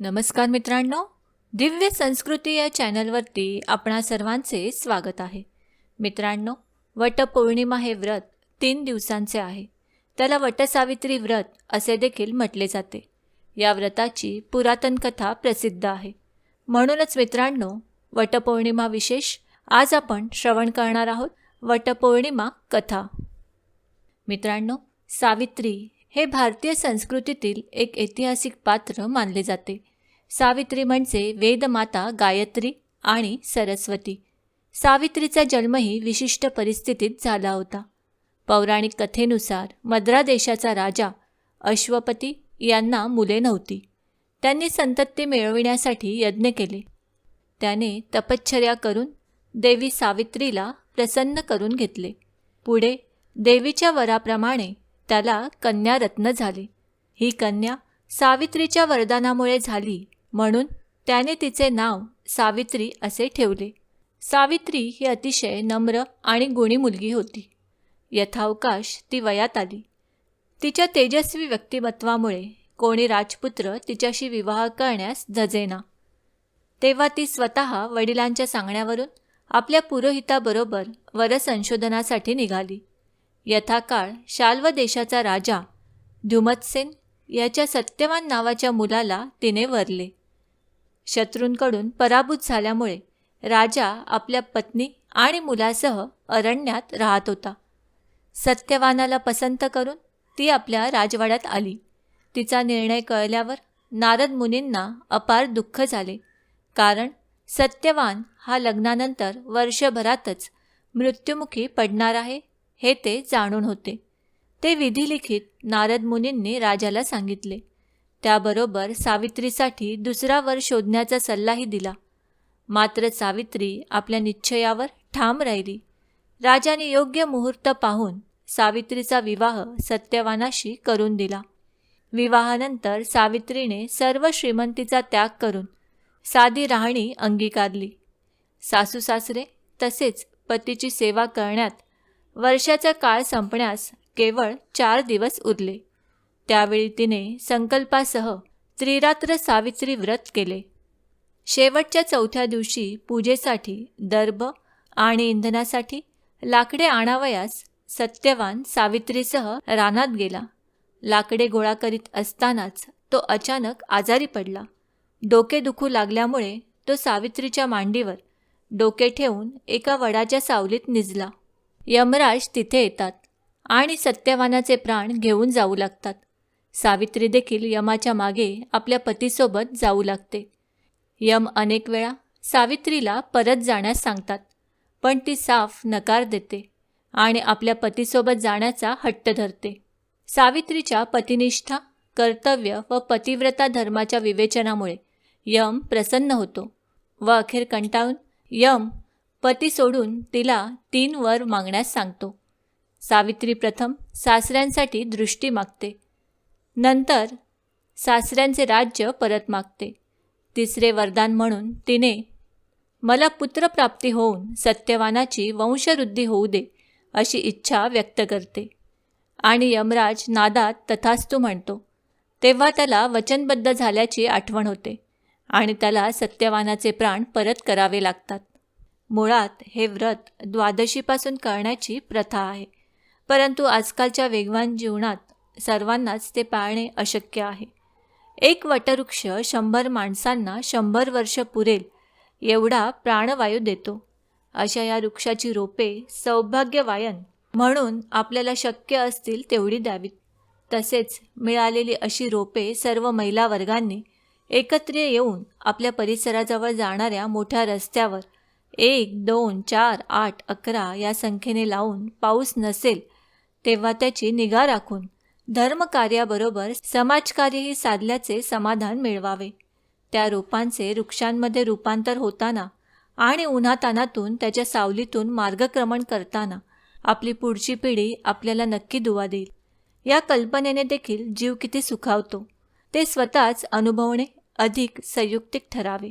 नमस्कार मित्रांनो दिव्य संस्कृती या चॅनलवरती आपणा सर्वांचे स्वागत आहे. मित्रांनो वटपौर्णिमा हे व्रत तीन दिवसांचे आहे. त्याला वटसावित्री व्रत असे देखील म्हटले जाते. या व्रताची पुरातन कथा प्रसिद्ध आहे. म्हणूनच मित्रांनो वटपौर्णिमा विशेष आज आपण श्रवण करणार आहोत. वटपौर्णिमा कथा. मित्रांनो सावित्री हे भारतीय संस्कृतीतील एक ऐतिहासिक पात्र मानले जाते. सावित्री म्हणजे वेदमाता गायत्री आणि सरस्वती. सावित्रीचा जन्मही विशिष्ट परिस्थितीत झाला होता. पौराणिक कथेनुसार मद्रा देशाचा राजा अश्वपती यांना मुले नव्हती. त्यांनी संतती मिळविण्यासाठी यज्ञ केले. त्याने तपश्चर्या करून देवी सावित्रीला प्रसन्न करून घेतले. पुढे देवीच्या वराप्रमाणे त्याला कन्यारत्न झाले. ही कन्या सावित्रीच्या वरदानामुळे झाली म्हणून त्याने तिचे नाव सावित्री असे ठेवले. सावित्री ही अतिशय नम्र आणि गुणी मुलगी होती. यथावकाश ती वयात आली. तिच्या तेजस्वी व्यक्तिमत्वामुळे कोणी राजपुत्र तिच्याशी विवाह करण्यास झजेना. तेव्हा ती स्वतः वडिलांच्या सांगण्यावरून आपल्या पुरोहिताबरोबर वरसंशोधनासाठी निघाली. यथाकाळ शाल्व देशाचा राजा धुमतसेन याच्या सत्यवान नावाच्या मुलाला तिने वरले. शत्रूंकडून पराभूत झाल्यामुळे राजा आपल्या पत्नी आणि मुलासह अरण्यात राहत होता. सत्यवानाला पसंत करून ती आपल्या राजवाड्यात आली. तिचा निर्णय कळल्यावर नारद मुनींना अपार दुःख झाले. कारण सत्यवान हा लग्नानंतर वर्षभरातच मृत्युमुखी पडणार आहे हे ते जाणून होते. ते विधिलिखित नारद मुनींनी राजाला सांगितले. त्याबरोबर सावित्रीसाठी दुसरा वर शोधण्याचा सल्लाही दिला. मात्र सावित्री आपल्या निश्चयावर ठाम राहिली. राजाने योग्य मुहूर्त पाहून सावित्रीचा विवाह सत्यवानाशी करून दिला. विवाहानंतर सावित्रीने सर्व श्रीमंतीचा त्याग करून साधी राहणी अंगीकारली. सासू सासरे तसेच पतीची सेवा करण्यात वर्षाचा काळ संपण्यास केवळ चार दिवस उरले. त्यावेळी तिने संकल्पासह त्रिरात्र सावित्री व्रत केले. शेवटच्या चौथ्या दिवशी पूजेसाठी दर्भ आणि इंधनासाठी लाकडे आणावयास सत्यवान सावित्रीसह रानात गेला. लाकडे गोळा करीत असतानाच तो अचानक आजारी पडला. डोके दुखू लागल्यामुळे तो सावित्रीच्या मांडीवर डोके ठेवून एका वडाच्या सावलीत निजला. यमराज तिथे येतात आणि सत्यवानाचे प्राण घेऊन जाऊ लागतात. सावित्री देखील यमाच्या मागे आपल्या पतीसोबत जाऊ लागते. यम अनेक वेळा सावित्रीला परत जाण्यास सांगतात पण ती साफ नकार देते आणि आपल्या पतीसोबत जाण्याचा हट्ट धरते. सावित्रीच्या पतिनिष्ठा कर्तव्य व पतिव्रता धर्माच्या विवेचनामुळे यम प्रसन्न होतो व अखेर कंटाळून यम पती सोडून तिला तीन वर मागण्यास सांगतो. सावित्री प्रथम सासऱ्यांसाठी दृष्टी मागते. नंतर सासऱ्यांचे राज्य परत मागते. तिसरे वरदान म्हणून तिने मला पुत्रप्राप्ती होऊन सत्यवानाची वंशवृद्धी होऊ दे अशी इच्छा व्यक्त करते. आणि यमराज नादात तथास्तू म्हणतो तेव्हा त्याला वचनबद्ध झाल्याची आठवण होते आणि त्याला सत्यवानाचे प्राण परत करावे लागतात. मुळात हे व्रत द्वादशीपासून करण्याची प्रथा आहे. परंतु आजकालच्या वेगवान जीवनात सर्वांनाच ते पाळणे अशक्य आहे. एक वटवृक्ष शंभर माणसांना शंभर वर्ष पुरेल एवढा प्राणवायू देतो. अशा या वृक्षाची रोपे सौभाग्यवायन म्हणून आपल्याला शक्य असतील तेवढी द्यावीत. तसेच मिळालेली अशी रोपे सर्व महिला वर्गांनी एकत्र येऊन आपल्या परिसराजवळ जाणाऱ्या मोठ्या रस्त्यावर एक दोन चार आठ अकरा या संख्येने लावून पाऊस नसेल तेव्हा त्याची निगा राखून धर्मकार्याबरोबर समाजकार्यही साधल्याचे समाधान मिळवावे. त्या रोपांचे वृक्षांमध्ये रूपांतर होताना आणि उन्हातानातून त्याच्या सावलीतून मार्गक्रमण करताना आपली पुढची पिढी आपल्याला नक्की दुवा देईल. या कल्पनेने देखील जीव किती सुखावतो ते स्वतःच अनुभवणे अधिक संयुक्तिक ठरावे.